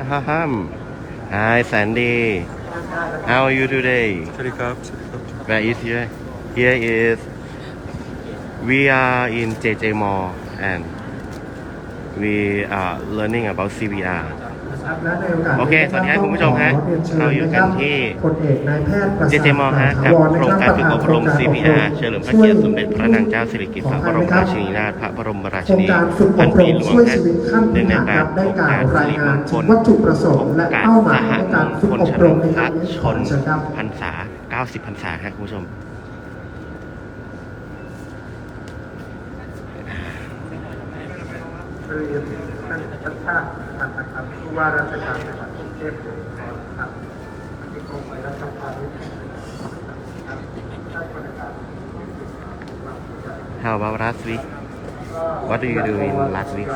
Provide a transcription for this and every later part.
Ahem. Hi, Sandy. How are you today? สวัสดีครับสวัสดีครับ Where is here? Here is. We are in JJ Mall and we are learning about CPR. และในโอกาสโอเค สวัสดีครับคุณผู้ชมฮะขอเรียนเชิญเราอยู่กันที่พลเอกนายแพทย์ประสาท JJ Mall ฮะกับถาวโครงการฝึกอบรมนะคบ CPR เฉลิมพระเกียรติสมเด็จพระนางเจ้าสิริกิติ์พระบรมราชินีนาถพระบรมราโคชิรงนีการฝึกอพันบรปีมหลวงช่วยฮะชีวิตขั้นเนื่พื้องนในฐานกาครรับโคได้รงกล่าการวสิรายริมงานงคถึงลวัตถุประสโองค์และกาสเป้าหสมายหในมการงฝึกคลอบเฉรลิมมในพคระรั้งนี้ชนเชิญครับพรรษา 90พรรษาฮะคุณผู้ชมเรียนท่านชัดชาติพันธ์นะครับ ผู้ว่าราชการจังหวัดกรุงเทพมหานครครับที่กรมไปรัชการ How about last week? What do you do in last week?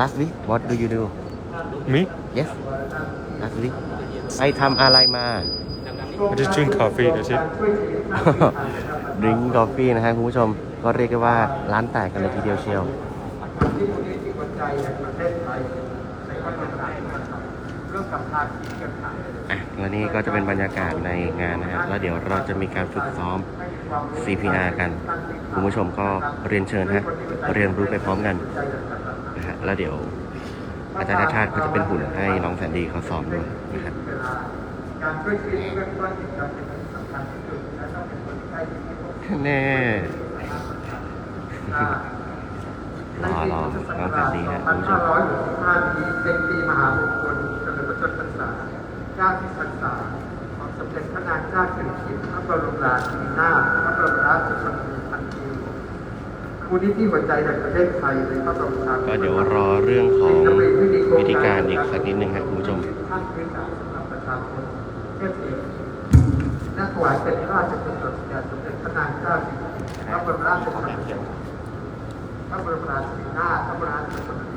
Last week What do you do? มิ Yes Last week ไปทำอะไรมา I just drink coffee that's it ดื่มกาแฟนะฮะคุณผู้ชม ก็เรียกได้ว่าร้านแตกกันเลยทีเดียวเชียว ที่มูลนิธิหัวใจแห่งประเทศไทยในพระบรมราชูปถัมภ์เรื่ อะแล้วนี่ก็จะเป็นบรรยากาศในงานนะฮะแล้วเดี๋ยวเราจะมีการฝึกซ้อม CPR กันคุณผู้ชมก็เรียนเชิญฮะเรียนรู้ไปพร้อมกันนะฮะแล้วเดี๋ยวอาจารย์ชาติก็จะเป็นหุ่นให้น้องแสนดีเขาซ้อมด้วยนะครับการช่วยชีวิตเบื้องต้นจิตใจเป็นสิ่งสำคัญที่สุดและต้องเป็นคนที่ใกล้ชิดที่สุดแน่รอรอน้องแสนดีฮะคุณผู้ชม ชนพรรษา90พรรษาของสมเด็จพระนางเจ้าสิริกิติ์พระบรมราชินีนาถพระบรมราชชนนีพันปีมูลนิธิหัวใจแห่งประเทศไทยในพระบรมราชก็เดี๋ยวรอเรื่องของวิธีการอีกสักนิดหนึ่งครับคุณผู้ชมขั้นพื้นฐานสำหรับประชาชนเพื่อเสียและถวายเป็นระราชกุศลแด่สมเด็จพระนางเจ้าสิริกิติ์พระบรมราชชนนีพระบรมราชินีนาถพระบรมราชชนนี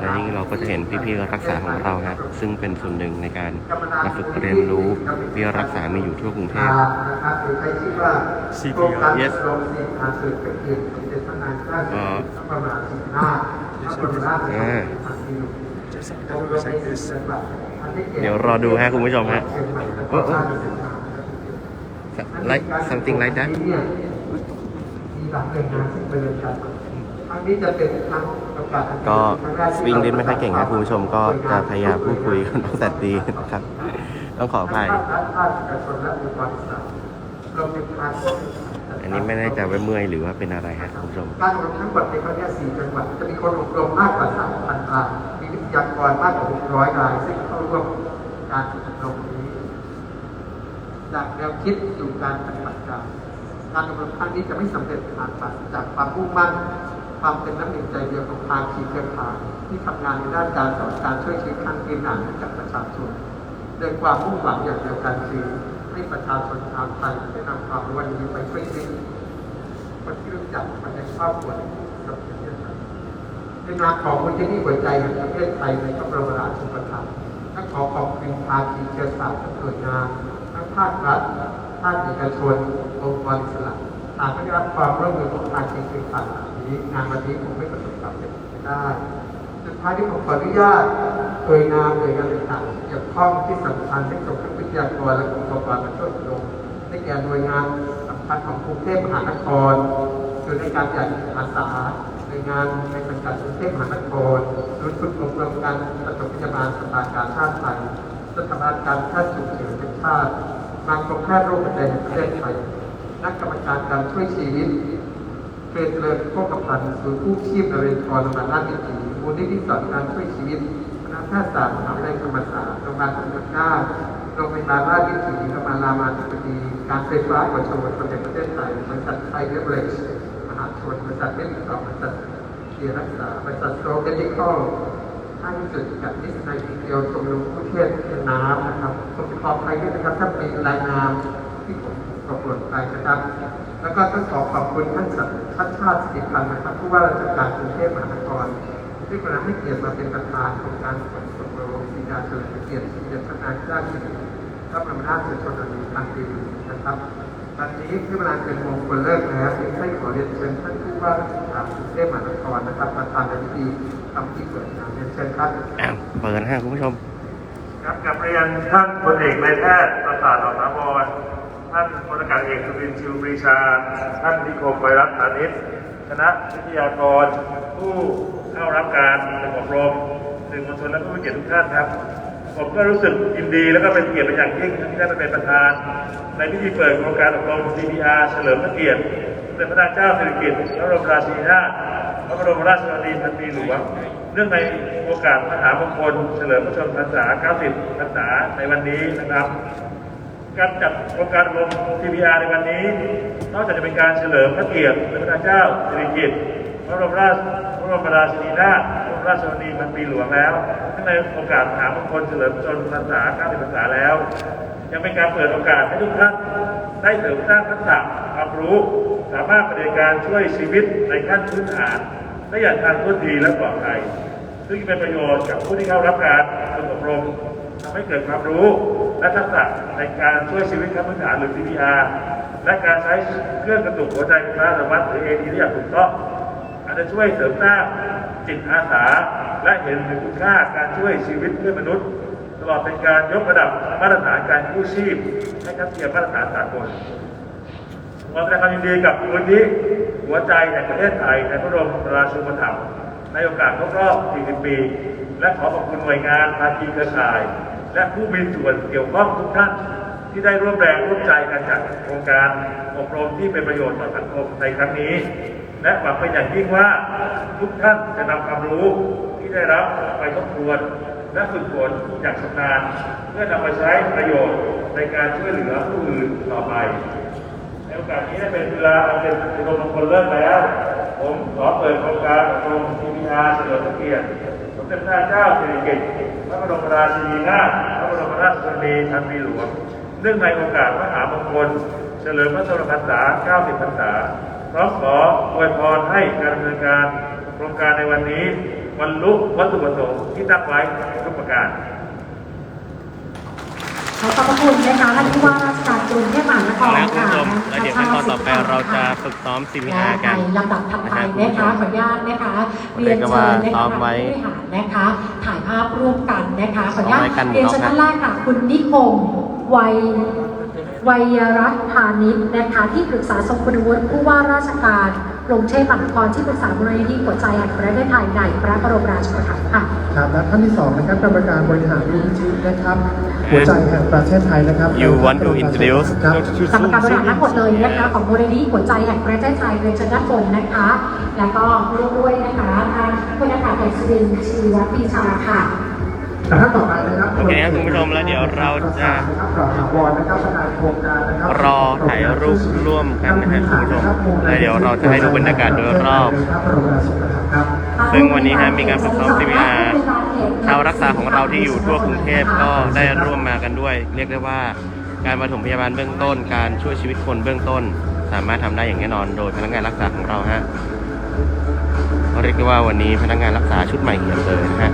และนี่เราก็จะเห็นพี่ๆรักษาของเราฮะซึ่งเป็นส่วนหนึ่งในการมาฝึกเรียนรู้พี่รักษามีอยู่ทั่วกรุงเทพนะครับหรือใช้ชื่อว่า CPR โครงการ Yes อบรม CPR สืบเป็นเกียรติสมเด็จพระนางเจ้าสิริกิติ์พระบรมราชินีนาถพระบรมราชชนนีพันปีเดี๋ยวรอดูฮะคุณผู้ชมฮะโอ้โอ้ like something like that มีหลักหน่วยงานซึ่งไปเรียนกันครั้งนี้จะเป็นครั้งโอกาสอันดีก็ครั้งแร กสที่วิงเล่นไม่ค่อยเก่งนะคุณผู้ชมก็จะพยายามพูดคุยกันตั้งแต่ดีนะครับ ต้องขออภัยภาครัฐภาคเอกชนและองค์กรอิสระรวมถึงภาคอันนี้ไม่แน่ใจว่าเมื่อยหรือว่าเป็นอะไรฮะคุณผู้ชมการอบรมทั้งหมดในครั้งนี้สี่จังหวัดจะมีคนอบรมมากกว่า3,000รายมีวิทยากรมากกว่า600ราย ซึ่งเข้าร่วมการฝึกอบรมนี้จากแนวคิดสู่การปฏิบัติการการอบรมครั้งนี้จะไม่สำเร็จผ่านปราศจากความมุ่งมั่น ความเป็นน้ำหนึ่งใจเดียวของภาคีเครือข่ายที่ทำงานในด้านการสอนการช่วยชีวิตขั้นพื้นฐานให้กับประชาชนโดยความมุ่งหวังอย่างเดียวกันคือให้ประชาชนชาวไทยได้นำความรู้อันนี้ไปช่วยชีวิตคนที่รู้จักคนในครอบครัวและผู้สนับสนุนในนามของมูลที่นี่หัวใจแห่งประเทศไทยในพระบรมราชูปถัมภ์และขอขอบคุณภาคีเครือข่ายทุกหน่วยงานทั้งภาครัฐภาคเอกชนองค์กรอิสระหากได้รับความร่วมมือของภาคีเครือข่าย นี้งานวันนี้คงไม่ประสบความสำเร็จได้ สุดท้ายที่ผมขออนุญาตโดยนามหน่วยงานต่างๆเกี่ยวข้องที่สำคัญที่ส่งทั้งวิทยากรและองค์กรมาช่วยอบรมได้แก่หน่วยงานสำคัญของกรุงเทพมหานครคือในการจัดอาสาหน่วยงานในสังกัดกรุงเทพมหานครศูนฝึกอบรมการปฐมพยาบาลสภาการชาติไทยสถาบันการแพทย์ฉุกเฉินแห่งชาติมากรมแพทย์โรคหัวใจแห่งประเทศไทยนักกรรมการการช่วยชีวิต เทรนเจริญโภคภัณฑ์ศูนย์กู้ชีพนเรนทรโรงพยาบาลราชวิถีมูลนิธิสอนการช่วยชีวิตคณะแพทยศาสตร์มหาวิทยาลัยธรรมศาสตร์โรงพยาบาลธรรมศาสตร์โรงพยาบาลราชวิถีโรงพยาบาลรามาธิบดี การไฟฟ้าขนส่งมวลชนแห่งประเทศไทยบริษัทไทยเบเวอเรจมหาชนบริษัทเมดิคอลบริษัทเกียร์รักษาบริษัทโซเมดิคอลห้างจุดกับนิสไนทีเดียวชมรมผู้เชี่ยวชาญน้ำนะครับผมขออภัยด้วยนะครับถ้ามีรายนามที่ผม กดหล่นไปนะครับ แล้วก็ต้องขอขอบคุณท่านสัตว์ท่านชาติสิริพันธ์นะครับผู้ว่าราชการกรุงเทพมหานครที่กรุณาให้เกียรติมาเป็นประธานโครงการขนส่งโรงสีดาเฉลิมพระเกียรติสมเด็จพระนางเจ้าสิริกิติ์พระบรมราชชนนีพันปีนะครับวันนี้ที่เวลาเป็นมงคลเลิกแล้วจึงให้ขอเรียนเชิญท่านผู้ว่าราชการกรุงเทพมหานครนะครับประธานในพิธีทำพิธีเปิดงานเรียนเชิญครับอ้าวเปิดนะฮะคุณผู้ชมครับกับเรียนท่านพลเอกนายแพทย์ประสาทออกถาวร ท่านพลอากาศเอกสุรินทร์ชิวปรีชา ท่านนิคมไวรัสอานิตคณะวิทยากร ผู้เข้ารับการอบรมสื่อมวลชนและผู้มีเกียรติทุกท่านครับ ผมก็รู้สึกยินดีและก็เป็นเกียรติเป็นอย่างยิ่งที่ได้มาเป็นประธาน ในพิธีเปิดโครงการอบรม CPR เฉลิมพระเกียรติสมเด็จพระนางเจ้าสิริกิติ์พระบรมราชินีนาถพระบรมราชชนนีพันปีหลวงเนื่องในโอกาสมหามงคลเฉลิมพระชนมพรรษา 90 พรรษาในวันนี้นะครับ การจัดโครงการอบรม CPR ในวันนี้ นอกจากจะเป็นการเฉลิมพระเกียรติพระนางเจ้าสิริกิติ์พระบรมราชพระบรมราชินีนาถพระบรมราชชนนีพันปีหลวงแล้วเนื่องในโอกาสมหามงคลเฉลิมชนมพรรษา90พรรษาแล้ว ยังเป็นการเปิดโอกาสให้ทุกท่านได้เสริมสร้างทักษะความรู้ สามารถปฏิบัติการช่วยชีวิตในขั้นพื้นฐานได้อย่างทันท่วงทีและปลอดภัยซึ่งเป็นประโยชน์กับผู้ที่เข้ารับการฝึกอบรมทำให้เกิดความรู้ และทักษะในการช่วยชีวิตขั้นพื้นฐานหรือ CPR และการใช้เครื่องกระตุกหัวใจไฟฟ้าอัตโนมัติหรือ AED ได้อย่างถูกต้องอาจจะช่วยเสริมสร้างจิตอาสา และเห็นถึงคุณค่าการช่วยชีวิตเพื่อนมนุษย์ ตลอดเป็นการยกระดับมาตรฐานการกู้ชีพ ให้ทัดเทียมมาตรฐานสากลขอแสดงความยินดีกับมูลที่หัวใจแห่งประเทศไทยในพระบรมราชูปถัมภ์ในโอกาสครบรอบ 40 ปี และขอขอบคุณหน่วยงานภาคีเครือข่าย และผู้มีส่วนเกี่ยวข้องทุกท่านที่ได้ร่วมแรงร่วมใจกันจัดโครงการอบรมที่เป็นประโยชน์ต่อสังคมในครั้งนี้ และหวังเป็นอย่างยิ่งว่าทุกท่านจะนำความรู้ที่ได้รับไปทบทวนและฝึกฝนอย่างชำนาญเพื่อนำไปใช้ประโยชน์ในการช่วยเหลือผู้อื่นต่อไปในโอกาสนี้เป็นเวลาเป็นอุดมมงคลเลิกแล้ว ผมขอเปิดโครงการอบรม CPR เฉลิมพระเกียรติสมเด็จพระเจ้าสิริกิติ์พระบรมราชินีนาถพระบรมราชชนนีพันปีหลวงเนื่องในโอกาสมหามงคล เฉลิมพระชนมพรรษา 90 พรรษาพร้อมขออวยพรให้การดำเนินการโครงการในวันนี้บรรลุวัตถุประสงค์ที่ตั้งไว้ทุกประการ ขอขอบพระคุณนะคะท่านผู้ว่าราชการกรุงเทพมหานคเอารละคุณค่ะผู้ชมแล้วเดี๋ยวขั้นตอนต่อไปเราจะฝึกซ้อม CPR กันและในลำดับถัดไปนะนะคะฮะขออนุญาตนะคะเรีเรียยกนได้เชิว่าญนะซ้อคะมไว้ผู้บริหารนะคะ ถ่ายภาพร่วมกันนะคะขออนุญาตซ้อมไว้กันหมดเรียนเชิญเนาะท่านแรกค่ะคุณนิคมวัยวัยรัตน์พาณิชย์นะคะที่ปรึกษาทรงคุณวุฒิผู้ว่าราชการ กรุงเทพมหานครที่ปรึกษามูลนิธิหัวใจแห่งประเทศไทยในพระบรมราชูปถัมภ์ค่ะ ครับและท่านที่สองนะครับกรรมการบริหารมูลนิธินะครับหัวใจแห่งประเทศไทยนะครับ You want to introduce ครับ กรรมการบริหารทั้งหมดเลยนะคะของมูลนิธิหัวใจแห่งประเทศไทยเรียนเชิญด้านบนนะคะ แล้วก็ร่วมด้วยนะคะทางคุณอากาศเอกสุรินทร์ชีวปีชาค่ะ แต่ท่านต่อไปนะครับโอเคครับคุณผู้ชมแล้วเดี๋ยวเราจะนะครับปราบถาวรนะครับประธานโครงการนะครับรอถ่ายรูปร่วมกันนะฮะคุณผู้ชมแล้วเดี๋ยวเราจะให้ดูบรรยากาศโดยรอบ ซึ่งวันนี้ฮะมีการฝึกซ้อม CPR ชาวรักษาของเราที่อยู่ทั่วกรุงเทพก็ได้ร่วมมากันด้วย เรียกได้ว่าการปฐมพยาบาลเบื้องต้น การช่วยชีวิตคนเบื้องต้น สามารถทำได้อย่างแน่นอน โดยพนักงานรักษาของเราฮะเรียกได้ว่าวันนี้พนักงานรักษาชุดใหม่เหี่ยมเลยนะฮะ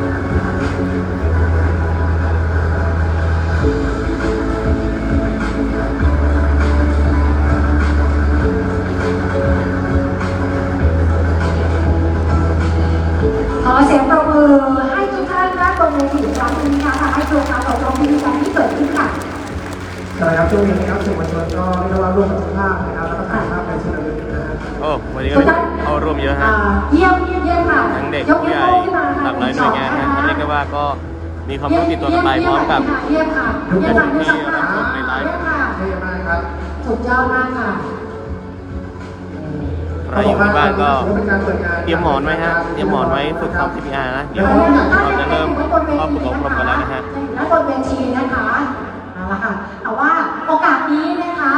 อเสียงปรบมือให้ทุกท่านได้บนเวทีอีกครั้งหนึงนะคะให้โครงการอบรมวิธีการที่เกิดขึ้นค่ะใช่ครับช่วงนี้นะครับสื่อมวลชนก็เรียกได้ว่าร่วมกับทุกภาคนะครับแล้วก็ถ่ายภาพในเชิงลึกนะฮะโอ้วันนี้ก็มีเข้าร่วมเยอะฮะอ่าเยี่ยมเยี่ยมเยี่ยมค่ะทั้งเด็กยกผู้นิ้ใหวญ่โป้งขึ้นมาหลากหลายหน่วยงานฮะเรียกได้ว่าก็มีความรู้ติดตัวกันไปพร้อมกับเยี่ยมค่ะเยี่ยมค่ะเยี่ยมค่ะในไลฟ์เยี่ยมค่ะเท่มากครับสุดยอดมากค่ะ ใครอยู่ที่บ้านก็เตรียมหมอนไว้ฮะ เตรียมหมอนไว้ฝึกซ้อม CPR นะ เดี๋ยวเราจะเริ่มเข้าฝึกอบรมกันแล้วนะฮะและบนเวทีนะคะเอาละค่ะแต่ว่าโอกาสนี้นะคะ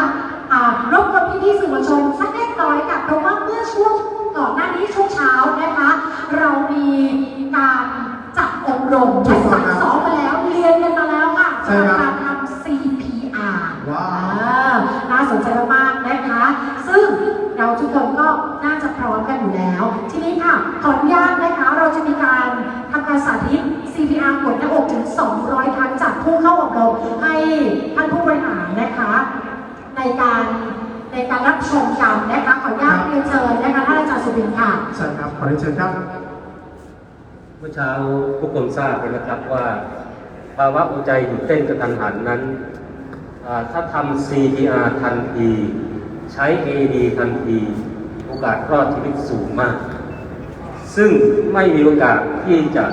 อ่ารบกวนพี่ๆสื่อมวลชนสักเล็กน้อยค่ะเพราะว่าเมื่อช่วงก่อนหน้านี้ช่วงเช้านะคะ เรามีการจัดอบรมและสั่งสอนมาแล้วเรียนกันมาแล้วค่ะ ใช่ครับ การทำ CPR ว้าว อ่าน่าสนใจมากๆนะคะ ซึ่งเราทุกคนก็น่าจะพร้อมกันอยู่แล้ว ทีนี้ค่ะ ขออนุญาตนะคะ เราจะมีการทำการสาธิต CPR กดหน้าอกถึง 200 ครั้งจากผู้เข้าอบรมให้ท่านผู้บริหารนะคะ ในการ ในกา รรับชมกันนะคะขออนุญาตเรียนเชิญนะคะท่านอาจารย์สุบินค่ะเชิญครับขอเรียนเชิญครับเมื่อเช้าทุกคนทราบแล้วนะครับว่าภาวะหัวใจหยุดเต้นกระทันหันนั้นอ่าถ้าทำ CPR ทันที ใช้ AED ทันที โอกาสรอดชีวิตสูงมาก ซึ่งไม่มีโอกาสที่จะ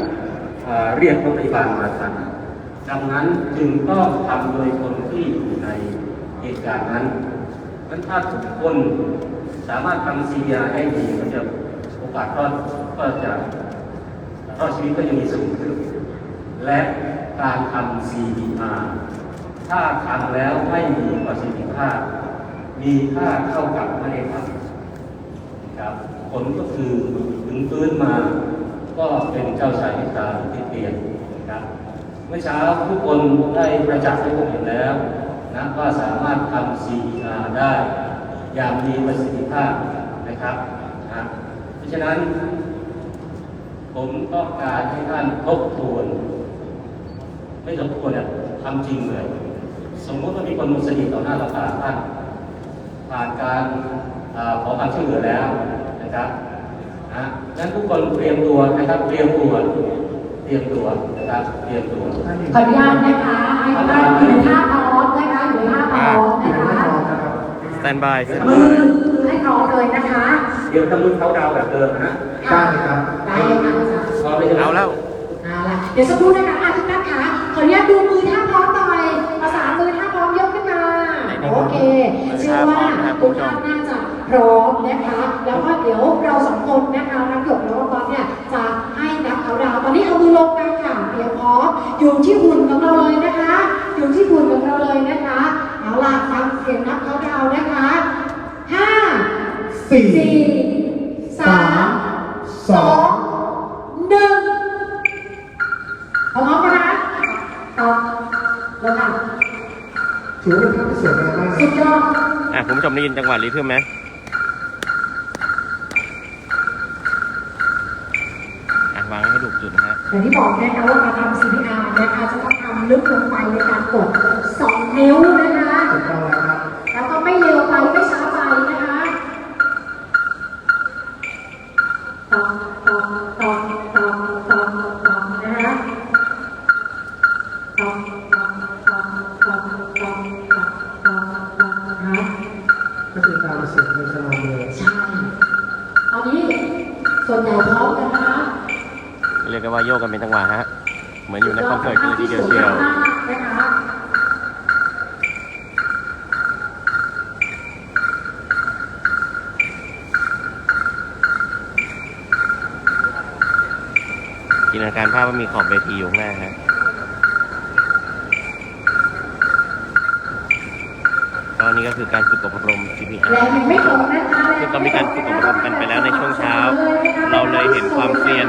อ่าเรียกรถพยาบาลมาทันดังนั้นจึงต้องทำโดยคนที่อยู่ในเหตุการณ์นั้น นั้นถ้าทุกคนสามารถทำ CPR ได้ดีก็จะโอกาสรอดก็จะรอดชีวิตก็ยังมีสูงขึ้น และการทำ CPR ถ้าทำแล้วไม่มีประสิทธิภาพ มีค่าเท่ากับไม่ได้ทำครับผลก็คือถึงฟื้นมาก็เป็นเจ้าชายนิทราที่เปลี่ยนนะครับเมื่อเช้าทุกคนได้ประจักษ์ให้ผมเห็นแล้ว นะว่าสามารถทำ CPR ได้อย่างมีประสิทธิภาพนะครับนะเพราะฉะนั้น ผมต้องการให้ท่านทบทวน ไม่ทบทวนเนี่ยทำจริงเลย สมมติว่ามีคนหมดสติต่อหน้าต่อตาท่านผ่านการอาขอความช่วยเหลือแล้วนะครับนะงั้นทุกคนเตรียมตัวนะครับ เตรียมตัวเตรียมตัวนะครับเตรียมตัวขออนุญาตนะคะให้ทุกท่านอยู่ในท่าพ สแตนบายสแตนมืบาอยมือให้พร้อมเลยนะคะเดี๋ยวทำมือเขาดาวแบบเดิมนะได้เลยครับได้เลยค่ะอาจารย์พร้อมเลยใช่ไหมเอาแล้ว เอาล่ะเดี๋ยวสักครู่นะคะอาทุกท่านคะขออนุญาตดูมือท่าพร้อมหน่อยประสานมือท่าพร้อมยกขึ้นมาโอเคเชื่อว่าทุกท่านน่าจะพร้อมนะคะแล้วก็เดี๋ยวเราสองคนนะคะนักหยกแล้วก็ป๊อปเนี่ยจะให้นับเขาดาวน์ตอนนี้เอามือลงกันค่ะเตรียมพร้อมอยู่ที่หุ่นของเราเลยนะคะ อยู่ที่หุ่นของเราเลยนะคะเอา ล่ะฟังเสียงนับเขาดาวน์นะคะห้าสี่สี่สามสองหนึ่งพร้อมกันนะต่อแล้วค่ะถือว่าเป็นภาพที่สวยงามมากสุดยอดอะคุณผู้ชมได้ยินจังหวะรีเพิ่มไหมอะวางให้ถูกจุดนะฮะอย่างที่บอกนะคะว่าการทำ CPR นะคะจะต้องทำลึกลงไปในการกด2นิ้วนะ เวทีอยู่ข้างหน้าฮะก็นี่ก็คือการฝึกอบรม CPR และยังไม่หมดนะคะซึ่งก็มีการฝึกอบรมกันไปแล้วในช่วงเช้า เราเลยเห็นความเซียน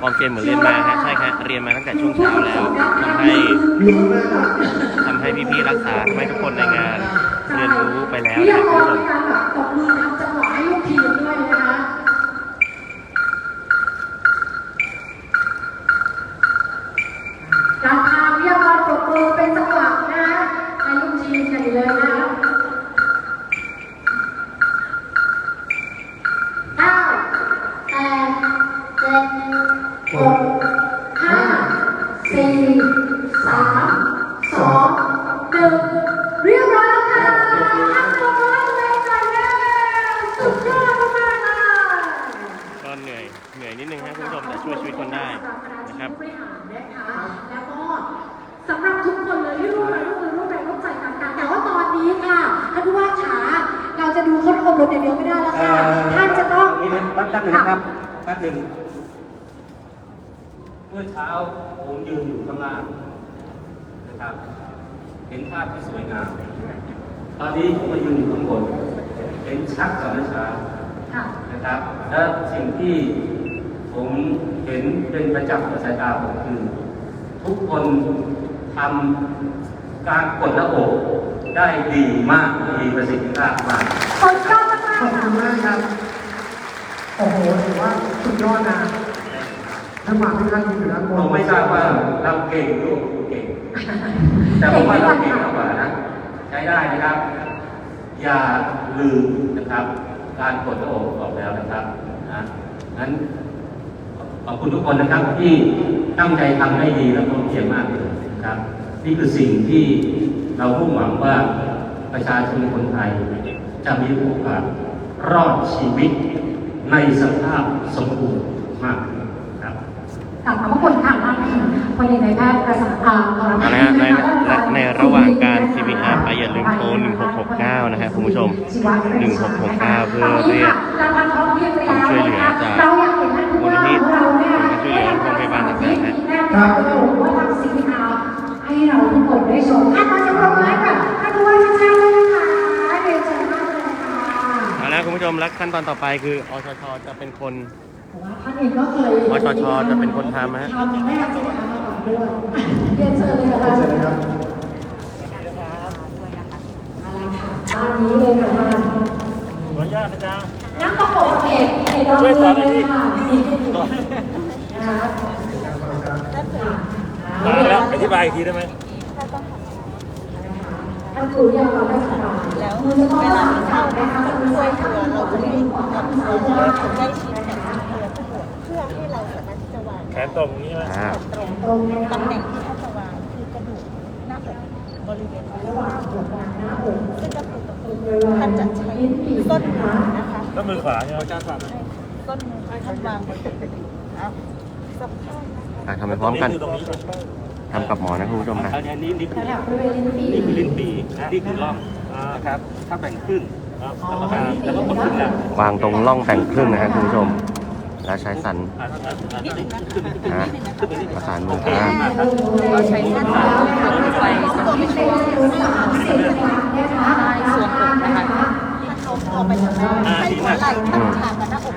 ความเซียนเหมือนเรียนมาฮะใช่ครับเรียนมาตั้งแต่ช่วงเช้าแล้วทำให้มีมากครับทำให้พี่ๆรักษาทำให้ทุกคนในงาน เรียนรู้ไปแล้ววิทนะยาคุณกรผู้ชในม มแต่ช่วยชีวิตคนได้นะครับผู้บริหารนะคะแล้วก็สำหรับทุกคนเลยที่ร่วมแรงร่วมมือร่วมแรงร่วมใจต่างๆแต่ว่าตอนนี้ค่ะท่านผู้ว่าขาเราจะดูเขาอบรมอย่างเดียวไม่ได้แล้วค่ะท่านจะต้องนี่นะแป๊บแป๊บหนึงนะครับแป๊บหนึ่งเมื่อเช้าผมยืนอยู่ข้างล่างนะครับ เห็นภาพที่สวยงาม ตอนนี้ผมมายืนอยู่ข้างบน เห็นชัดกว่าเมื่อเช้าค่ะนะครับ และสิ่งที่ ผมเห็นเป็นประจักษ์กับสายตาผมคือ ทุกคนทำการกดหน้าอกได้ดีมากมีประสิทธิภาพมากสุดยอดมากขอบๆค่ะคุณมากครับ โอ้โหถือว่าสุดยอดนะทั้งหมดที่ท่านอยู่ด้านบผนมไม่ทราบว่าเราเก่งหรือว่าคุณเก่ง แต่ผมว่าเราเก่งมากกว่านะ ใช้ได้นะครับ อย่าลืมนะครับ การกดหน้าอกออกแล้วนะครับนะนั้น ขอบคุณทุกคนนะครับที่ตั้งใจทำได้ดีและพร้อมเพรียงมากเลยนะครับ นี่คือสิ่งที่เรามุ่งหวังว่าประชาชนคนไทย จะมีโอกาสรอดชีวิตในสภาพสมบูรณ์มากขึ้นครับกลับขอบพระคุณค่ะท่านพลเอกนายแพทย์ประสานอ่าขอรับเอาละฮะในในในระหว่างการ CPR ไปอย่าลืมโทร1669 นะฮะคุณผู้ชม 1669 เพื่อเรียกความช่วยเหลือจากางๆนะครับว่าทำ CPR ให้เราทุกคนได้ชมอะขอจะปรบมือให้กับท่านผู้ว่าชัดๆด้วยนะคะเรียนเชิญมากเลยค่ะเอาละคุณผู้ชมแล้วขั้นตอนต่อไปคืออชชจะเป็นคนเพราะว่าท่านเองก็เคยอชชจะเป็นคนทำฮะ ทำให้กับ CPR มาก่อนด้วยเรียนเชิญเลยค่ะเชิญเลยครับ อะไรค่ะด้านนี้เลยค่ะท่านขออนุญาตนะจ๊ะนักประกบเอกเอกดอนเมืองเลยค่ะนะคะ มาแล้วอธิบายอีกทีได้ไหมท่านครูยังเราได้สบายแล้วมือจะต้องรักษานะคะจะมีไว้ข้างหัวจะมีหัวข้างซ้ายจะได้ใกล้ชิดกับเรือทั้งหมดเพื่อให้เราสามารถที่จะวางแขนตรงอย่างนี้ไหมอ่าตรงตรงนะคะตำแหน่งที่ท่านจะวางคือกระดูกหน้าอกบริเวณระหว่างหัวกลางหน้าอกซึ่งก็คือตรงตรนี้งบริเวณท่านจะใช้ลิ้นปี่ส้นนะมืคะอนะคะแล้วมือขวาใช่ไหมอาจารย์ฝากส้นมือท่านวางบนเอาสะโพก นะคะอะทำไปพร้อมกันตรงนี้ทำกับหมอนะคุณผู้ชมนะอันนี้นี่คือแถวบริเวณลิ้นปี่นี่คือลิ้นปีนี่คือร่องนะครับ ถ้าแบ่งครึ่งครับอ๋อแล้วก็กดขึ้นแล้ววางตรงร่องแต่งครึ่งนะฮะคุณผู้ชม แล้วใช้สันนิดนึงนะคะอะประสานมืออ่าเราใช้เส้นสายทำไฟสักนิดนึงสามสิบครั้งนะคะส่วนอกนะคะท่านโน้มตัวไปทางหน้าให้หัวไหล่ท่านฉากกับหน้าอก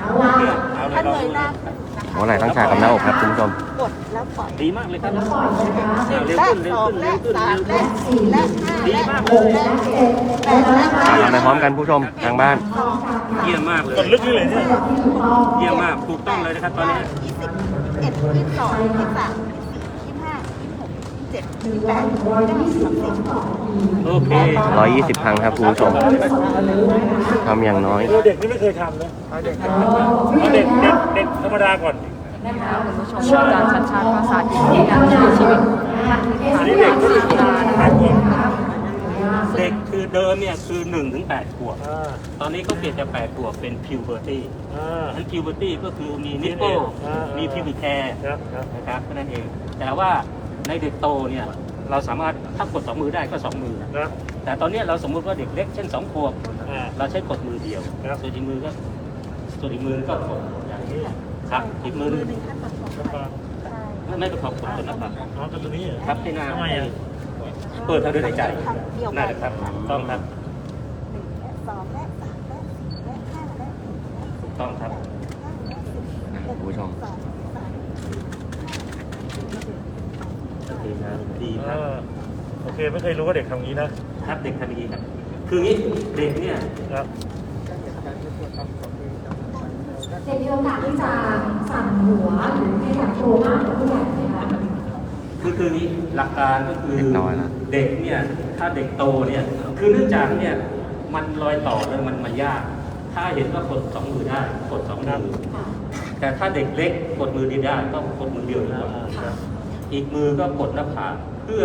ท่านเงยหน้าขึ้นนะคะ หัวไหล่ตั้งฉากกับหน้าอกครับคุณผู้ชมกดแล้วปล่อยดีมากเลยครับแล้วปล่อยนะคะเร็วและขึ้นเร็สวองขึ้นและเร็วขึ้นสามเร็วขึ้และนสี่และห้าดีและมากหเลกยและเจ็ดและอะทำไปพร้อมกันผู้ชมทางบ้านสองสามเยี่ยมมากเลยกดลึกนี่เลยเนี่ยเยี่ยมมากถูกต้องเลยนะครับตอนนี้ ยี่สิบเอ็ดยี่สิบสองยี่สิบสามยี่สิบห้ายี่ สิบหกยี่สิบเจ็ดยี่สิบแปดยี่สิบครั้งครับคุณผู้ชมทำอย่างน้อย เด็กนี่ไม่เคยทำเอาเด็กเอาเด็กเด็กเด็กธรรมดาก่อนคุณผู้ชมอาจารย์ชัดชาติภาษาที่ในการช่วยชีวิตอันนี้เด็กก็หายก่อนเด็กคือเดิมเนี่ยคือ1ถึง8ขวบตอนนี้เขาเปลี่ยนจาก8ขวบเป็น puberty อ่านั้น puberty ก็คือมี nipple อ่ามีมี pubic hair ครับครับนะครับแค่นั้นเอง แต่ว่า ในเด็กโตเนี่ยเราสามารถถ้ากดสองมือได้ก็สองมือนะแต่ตอนนี้เราสมมุติว่าเด็กเล็กเช่นสองขวบอ่า เราใช้กดมือเดียวครับ ส่วนอีกมือก็ส่วนอีกมือก็กดอย่างนี้นี่ครับอีกมือหนึงแล้วก็ไม่ไม่ประกอบกดตัวหน้าผากอ๋อกันตัวนี้เหรอครับให้หน้าทำไมอะ เปิดทางเดินหายใจนั่นแหละครับต้องครับ หนึ่งและสองและสามและสี่และห้าและหกและ ถูกต้องครับ คุณผู้ชม สองสาม โอเคครับดีค เอ รับ อโอเค ไม่เคยรู้ว่าเด็กทำงี้นะ ครับเด็กทำอย่างนี้ครับ คืองี้เด็กเนี่ยครับเด็กมีโอกาสที่จะสั่นหัวหรือขยับตัวมากกว่าผู้ใหญ่ไหมคะคือคือนี้หลักการก็คือเด็กน้อยละเด็กเนี่ยถ้าเด็กโตเนี่ยคือเนื่องจากเนี่ยมันรอยต่อแล้วมันมันยาก ถ้าเห็นว่ากดสองมือได้กดสองมือค่ะแต่ถ้าเด็กเล็กกดมือเดียวได้ต้องกดมือเดียวดีกว่า ค่ะ อีกมือก็กดหน้าผากเพื่อ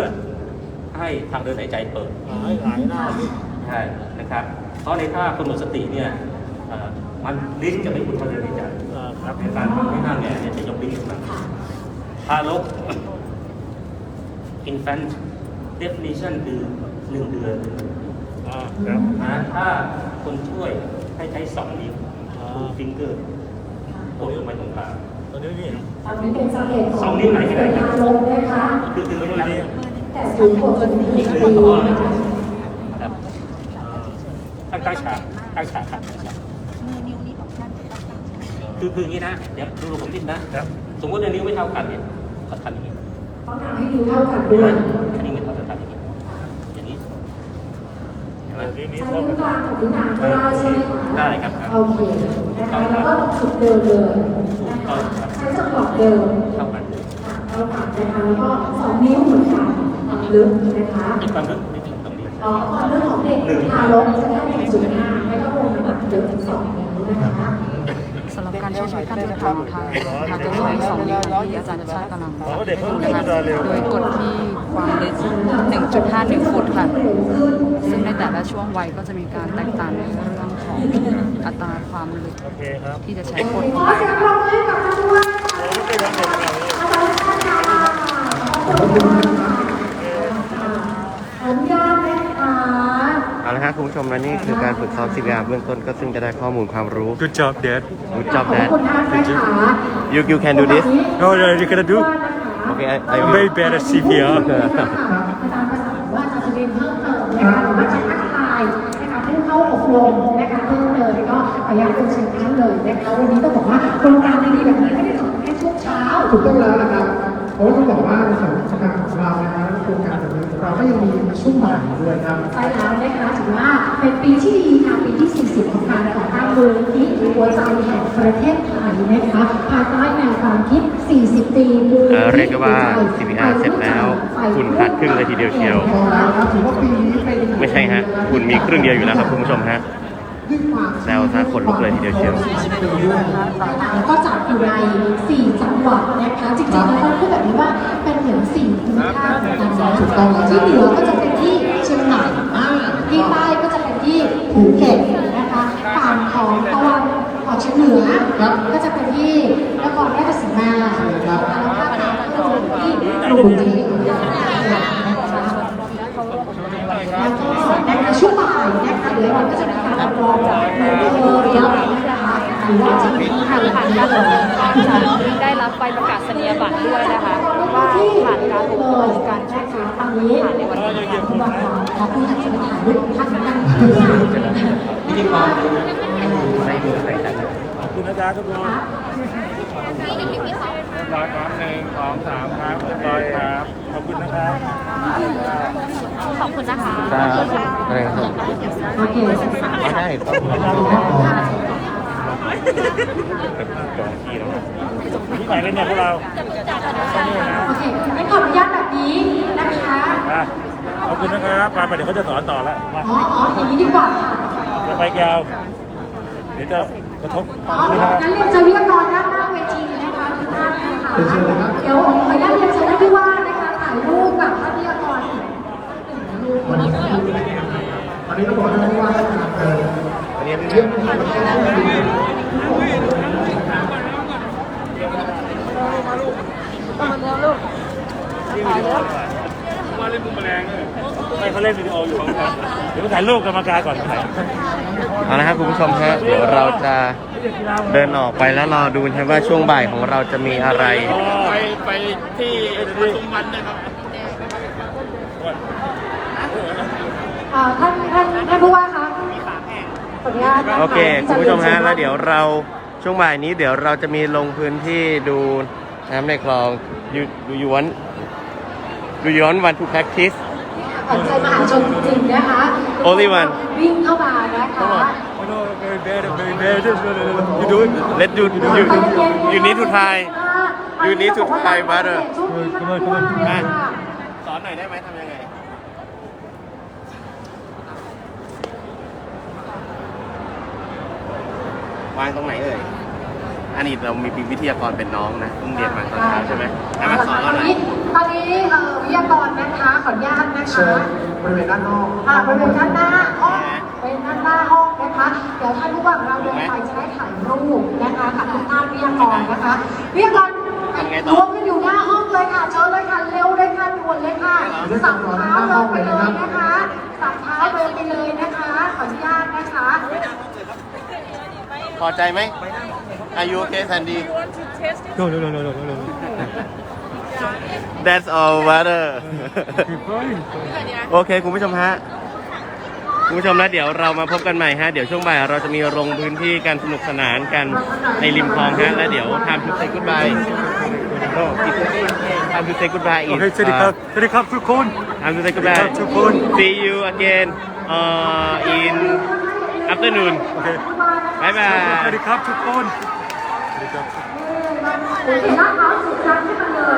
ให้ทางเดินหายใจเปิดหายหายหน้าดิใช่นะครับ เพราะในท่าคนหมดสติเนี่ยเอ่อมันลิ้นจะไม่อุดทางเดินหายใจอ่าครับในการทำให้หน้าแง่เนี่ยจะยกลิ้นขึ้นมาทารก infant definition คือหนึ่งเดือนอ่าครับนะถ้าคนช่วยให้ใช้สองนิ้วอ่าทูฟิงเกอร์กดลงไปตรงกลางตัวนี้นี่ตอนนี้เป็นสาเหตุขสอองงนิ้วไหนที่ไหนทารกนะคะคือคือไม่ได้ แต่สูงกว่าคนที่อีกสี่มือก็พอแล้วนะคะครับตั้งตั้งฉากตั้งฉากครับตั้งฉากมือนิ้วนี้ของท่านจะต้องตั้งฉากคือคืออย่างนี้นะ เดี๋ยวดูผมนิดนะครับสมมติว่านิ้วไม่เท่ากันเนี่ยก็ทำอย่างนี้ต้องทำให้ดูเท่ากันด้วยอันนี้ไม่เท่ากันทำอย่างนี้อย่างนี้เห็นไหมตัวนี้นี่ใช้เท่านิ้วกกัลางนกับนิ้วนางก็ได้ใช่ไหมคะได้ครับโอเคนะคะแล้วก็จุดเดิมเลยนะคะใช้จังหวะเดิมเท่ากันค่ะเราตัดนะคะแล้วก็สองนิ้วเหมือนกันความ ลึกนะคะอีกความลึกนิดนึงตรงนี้เนาะความเรื่องของเด็กทารกจะได้1.5แล้วก็รวมน้ำหนักเยอะถึง2นิ้วนะคะสำหรับการใช้ชีวิตขั้นพื้นฐานของไทยเราจะใช้สองนิ้วที่อาจารย์ชาติกำลังให้ดูนะคะโดยกดที่ความลึก1.51 ฟุตค่ะ ซึ่งในแต่ละช่วงวัยก็จะมีการแตกต่างในเรื่องของอัตราความลึกที่จะใช้กดขอเสียงปรบมือให้กับท่านผู้ว่าอาจารย์ท่านค่ะขออนุญาตนะคะ เอาละครับคุณผู้ชมและนี่คือการฝึกซ้อม CPR เบื้องต้นก็ซึ่งจะได้ข้อมูลความรู้ Good job Dad Good job ขอบ Dad คุณท่านนะคะ you you can do this No no you gonna do okay I, I I'm will very bad at CPR อาจารย์ประสานว่าอาจารย์จะเรียนเพิ่มเติมนะคะหรือว่าจะทักทายนะคะผู้เข้าอบรมนะคะเพิ่มเติมก็ขออนุญาตเป็นเชิญท่านเลยนะคะวันนี้ต้องบอกว่าโครงการดีๆแบบนี้ไม่ได้จบแค่ช่วงเช้า ถูกต้องแล้วนะครับเพราะว่าต้องบอกว่าในส่วนของ การของเรานะฮะโครงการแบบนี้เราก็ยังมีช่วงบ่ายด้วยครับใช่แล้วนะคะถือว่าเป็นปีที่ดีค่ะปีที่ 40 ของการก่อตั้งมูลนิธิหัวใจแห่งประเทศไทยนะคะภายใต้แนวความคิด 40 ปีมูลนิเอ่อธิเรียกได้ว่าหัใจ CPR เสร็จแล้วคุณขาดครึ่งเลยทีเดียวเชียวพอแล้วครับถือว่าปีนี้เป็น ไม่ใช่ฮะ คุณมีครึ่งเดียวอยู่แล้วครับคุณผู้ชมฮะด้วยความ แซวซะขนลุกเลยทีเดียวเชียวแล้วก็จัดอยู่ใน 4 จังหวัดนะคะจริงๆแล้วต้องพูดแบบนี้ว่าเป็นเหมือนสี่ภูมิภาคเหมือนกันนะที่เหนือก็จะเป็นที่เชียงใหม่ที่ใต้ก็จะเป็นที่ภูเก็ตนะคะฝั่งของตะวันออกเฉียงเหนือก็จะเป็นที่นครราชสีมาแล้วภาคกลางก็จะเป็นที่กรุงเทพนะคะแล้วก็ในช่วงบ่ายนะคะเดี๋ยวเราก็จะ มีการรับรองจากเมืองเรียนะคะหรือว่าจะมีทางผ่านการได้รับใบประกาศนียบัตรด้วยนะคะว่าผ่านการอบรมการช่วยชีวิตตอนนี้ผ่านในวันนี้ขอบคุณบอกเราขอคุณถัดจะไปถ่ายรูปท่านนั่งพิธีกรขอบคุณอาจารย์ทุกคน เรียบร้อยครับหนึ่งสองสามครับเรียบร้อยครับ ขอบคุณนะครับขอบคุณนะคะครับอะไรครับโอเคไม่ได้ต้องที่ไหนกันเนี่ยพวกเราโอเคงั้นขออนุญาตแบบนี้นะคะขอบคุณนะครับมาไปเดี๋ยวเขาจะสอนต่อแล้วมาอ๋ออ๋ออย่างนี้ดีกว่าค่ะจะไปยาวเดี๋ยวจะกระทบอ๋องั้นเรียนเชิญวิทยากรด้านน้าเวทีนะคะทุกท่านนะคะเดี๋ยวขออนุญาตเรียนเชิญท่านผู้ว่านะคะถ่ายรูปกับท่านวิทยากรอีกรูปวันนี้วันนี้ต้องบอกท่านผู้ว่าราชการเอออันนี้เยี่ยมมากเลย ไม่เขาเล่นวิดีโออยู่ครับเดี๋ยวไปถ่ายรูปกรรมการก่อนถ่ายเอาละครับคุณผู้ชมฮะเดี๋ยวเราจะเดินออกไปแล้วรอดูนะครับว่าช่วงบ่ายของเราจะมีอะไร ไปไปที่ปทุมวันนะครับอ่าท่านท่านท่านผู้ว่าคะขออนุญาตนะะโอเคคุณผู้ชมฮะแล้วเดี๋ยวเราช่วงบ่ายนี้เดี๋ยวเราจะมีลงพื้นที่ดูน้ำในคลองยูดูยวนดูยวนวันทู practice ขวัญใจมหาชนจริงๆนะคะ Only one วิ่งเข้ามานะคะ Oh no very bad very bad you do it Let's do you you need to try You need to try butter come on, come on. อะสอนหน่อยได้ไหมทำยังไง วางตรงไหนเอ่ย อันนี้เรามีวิทยากรเป็นน้องนะเพิ่งเรียนมาตอนเช้าใช่ไหมให้มาสอนเราหน่อย ตอนนี้เอ่อวิทยากรนะคะ ขออนุญาตนะเชิคะญบริเวณด้านนอกอ่าบริเวณด้านหน้าห้องเป็นด้านหน้าห้องนะคะ เดี๋ยวท่านผู้ว่าของเราเดินไปจะได้ถ่ายรูปนะคะกับทุกท่านวิทยากรนะคะวิทยากรทำไงต่อรวมกันอยู่หน้าห้องเลยค่ะเชิญเลยค่ะเร็วเลยค่ะด่วนเลยค่ะสับเท้าเดินไปเลยนะคะสับเท้าเดินไปเลยนะคะ ขออนุญาตนะคะพอใจไหมอายุโอเคสันดี no no no no no no no That's all water fine โอเคคุณผู้ชมฮะ คุณผู้ชมแล้วเดี๋ยวเรามาพบกันใหม่ฮะ เดี๋ยวช่วงบ่ายเราจะมีลงพื้นที่กันสนุกสนานกันในริมคลองฮะ และเดี๋ยว time to say goodbye no time to say goodbye is okay สวัสดีครับสวัสดีครับทุกคน time to say goodbye ทุกคน see you again uh, in afternoon โอเคบายบายสวัสดีครับทุกคนเห็นหน้าเท้าสุดจังขึ้นมาเลย